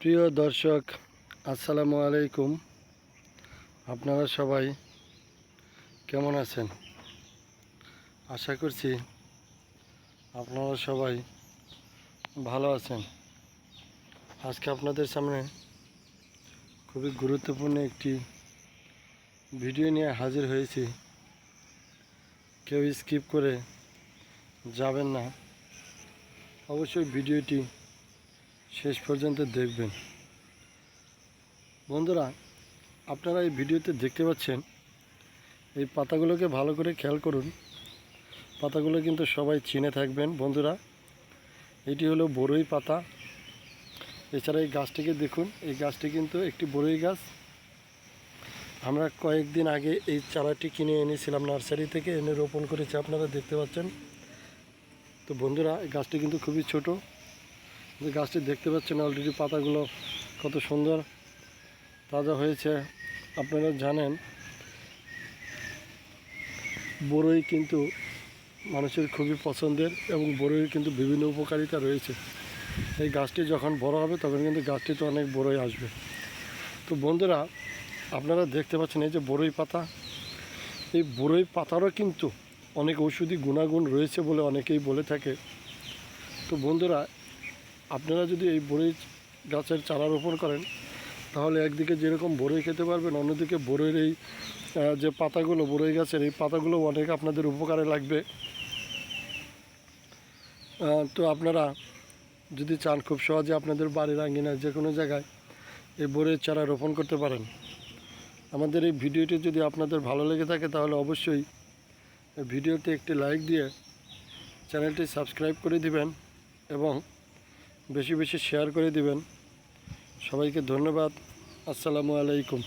প্রিয় দর্শক, আসসালামু আলাইকুম। আপনারা সবাই কেমন আছেন? আশা করছি আপনারা সবাই ভালো আছেন। আজকে আপনাদের সামনে খুবই গুরুত্বপূর্ণ একটি ভিডিও নিয়ে হাজির হয়েছি। কেউ স্কিপ করে যাবেন না। অবশ্যই ভিডিওটি শেষ পর্যন্ত দেখবেন। বন্ধুরা, আপনারা এই ভিডিওতে দেখতে পাচ্ছেন, এই পাতাগুলোকে ভালো করে খেয়াল করুন। পাতাগুলো কিন্তু সবাই চিনে থাকবেন, বন্ধুরা। এটি হলো বড়ই পাতা। এছাড়া এই গাছটিকে দেখুন, এই গাছটি কিন্তু একটি বড়ই গাছ। আমরা কয়েকদিন আগে এই চারাটি কিনে এনেছিলাম নার্সারি থেকে, এনে রোপণ করেছি, আপনারা দেখতে পাচ্ছেন। তো বন্ধুরা, এই গাছটি কিন্তু খুবই ছোটো। যে গাছটি দেখতে পাচ্ছেন অলরেডি পাতাগুলো কত সুন্দর তাজা হয়েছে। আপনারা জানেন, বড়ই কিন্তু মানুষের খুবই পছন্দের এবং বড়ইয়ের কিন্তু বিভিন্ন উপকারিতা রয়েছে। এই গাছটি যখন বড় হবে, তখন কিন্তু গাছটি তো অনেক বড়ই আসবে। তো বন্ধুরা, আপনারা দেখতে পাচ্ছেন এই যে বড়ই পাতা। এই বড়ই পাতারও কিন্তু অনেক ঔষধি গুণাগুণ রয়েছে বলে অনেকেই বলে থাকে। তো বন্ধুরা আপনারা যদি এই বড়ই গাছের চারা রোপণ করেন, তাহলে একদিকে যেরকম বড়ই খেতে পারবেন, অন্যদিকে বড়ইয়ের এই যে পাতাগুলো বড়ই গাছের এই পাতাগুলো অনেক আপনাদের উপকারে লাগবে। তো আপনারা যদি চান, খুব সহজে আপনাদের বাড়ির আঙ্গিনায় যে কোনো জায়গায় এই বড়ির চারা রোপণ করতে পারেন। আমাদের এই ভিডিওটি যদি আপনাদের ভালো লেগে থাকে, তাহলে অবশ্যই ভিডিওতে একটি লাইক দিয়ে চ্যানেলটি সাবস্ক্রাইব করে দিবেন এবং বেশি বেশি শেয়ার করে দিবেন। সবাইকে ধন্যবাদ। আসসালামু আলাইকুম।